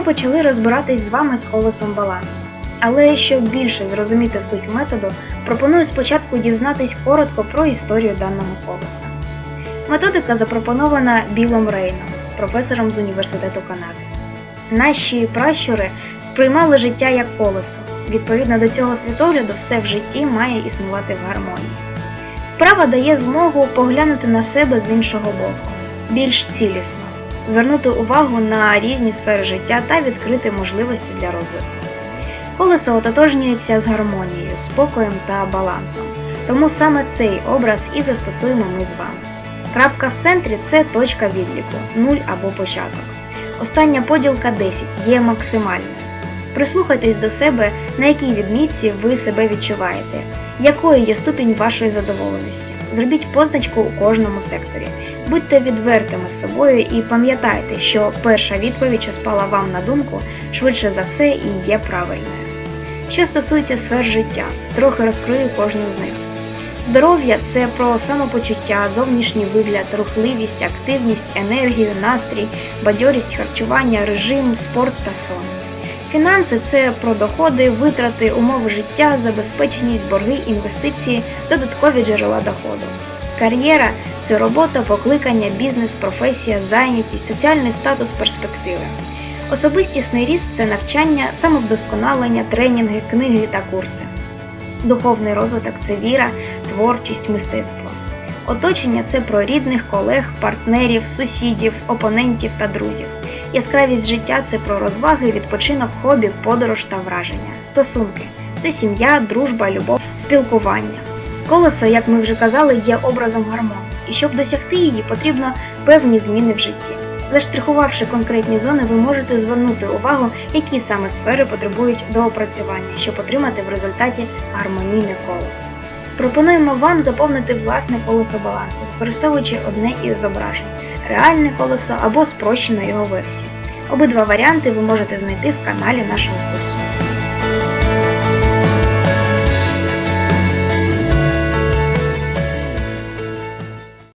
почали розбиратись з вами з колесом балансу. Але щоб більше зрозуміти суть методу, пропоную спочатку дізнатись коротко про історію даного колеса. Методика запропонована Білом Рейном, професором з університету Канади. Наші пращури сприймали життя як колесо. Відповідно до цього світогляду, все в житті має існувати в гармонії. Вправа дає змогу поглянути на себе з іншого боку, більш цілісно, звернути увагу на різні сфери життя та відкрити можливості для розвитку. Колесо ототожнюється з гармонією, спокоєм та балансом. Тому саме цей образ і застосуємо ми з вами. Крапка в центрі це точка відліку, 0 або початок. Остання поділка 10 є максимальною. Прислухайтесь до себе, на якій відмітці ви себе відчуваєте, якою є ступінь вашої задоволеності. Зробіть позначку у кожному секторі. Будьте відвертими з собою і пам'ятайте, що перша відповідь, що спала вам на думку, швидше за все і є правильною. Що стосується сфер життя, трохи розкрию кожну з них. Здоров'я це про самопочуття, зовнішній вигляд, рухливість, активність, енергію, настрій, бадьорість харчування, режим, спорт та сон. Фінанси це про доходи, витрати, умови життя, забезпеченість, борги, інвестиції, додаткові джерела доходу. Кар'єра це робота, покликання, бізнес, професія, зайнятість, соціальний статус, перспективи. Особистісний ріст це навчання, самовдосконалення, тренінги, книги та курси. Духовний розвиток це віра, творчість, мистецтво. Оточення це про рідних, колег, партнерів, сусідів, опонентів та друзів. Яскравість життя це про розваги, відпочинок, хобі, подорож та враження. Стосунки це сім'я, дружба, любов, спілкування. Колесо, як ми вже казали, є образом гармонії, і щоб досягти її, потрібно певні зміни в житті. Заштрихувавши конкретні зони, ви можете звернути увагу, які саме сфери потребують доопрацювання, щоб отримати в результаті гармонійне коло. Пропонуємо вам заповнити власне колесо балансу, використовуючи одне із зображень реальне колесо або спрощену його версію. Обидва варіанти ви можете знайти в каналі нашого курсу.